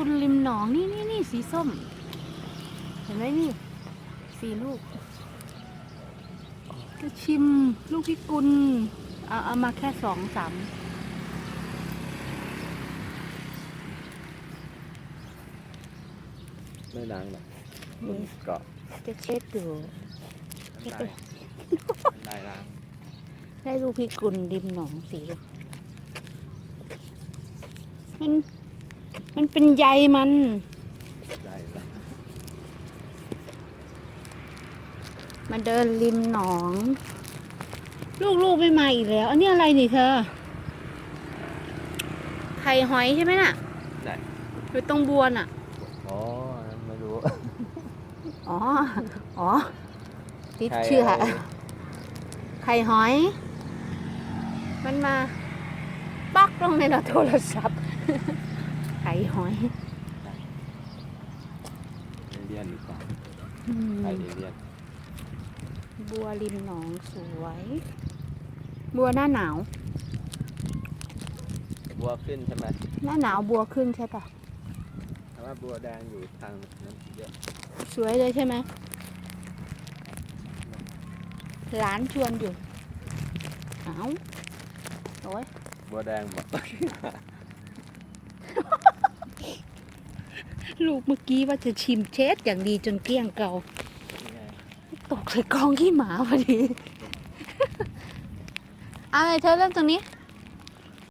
กุลริมหนองนี่นี่นี่สีส้ม เห็นไหมนี่สี่ลูก จะชิมลูกพิกุลเอาเอามาแค่สองสามไม่ล้างหรอกนี่เกาะจะเช็ดดูได้ได้ล้างได้ลูกพิกุลริมหนองสีลูกมัน มันเป็นใยมันได้ล้างมาเดินริมหนอง ลูกๆไม่มาอีกแล้ว อันนี้อะไรนี่เธอไข่หอยใช่ไหมน่ะได้อยู่ตรงบัวน่ะ อ๋อ ไม่รู้ อ๋อ อ๋อติดไข่เชื่ออะไรไข่หอย มันมาปักลงในโทรศัพท์ ไข่หอยเอเลียนดีกว่าอืมไข่เอเลียนบัวริมหนองสวย บัวหน้าหนาว บัวขึ้นใช่ไหมหน้าหนาวบัวขึ้นใช่ปะแต่ว่าบัวแดงอยู่ทางนั้นเยอะสวยเลยใช่ไหมหลานชวนอยู่เอาโอ้ยบัวแดงบอก ลูกเมื่อกี้ว่าจะชิมเช็ดอย่างดีจนเกลี้ยงเก่าตกใส่กองขี้หมาพอดี เอาเลยเธอเริ่มตรงนี้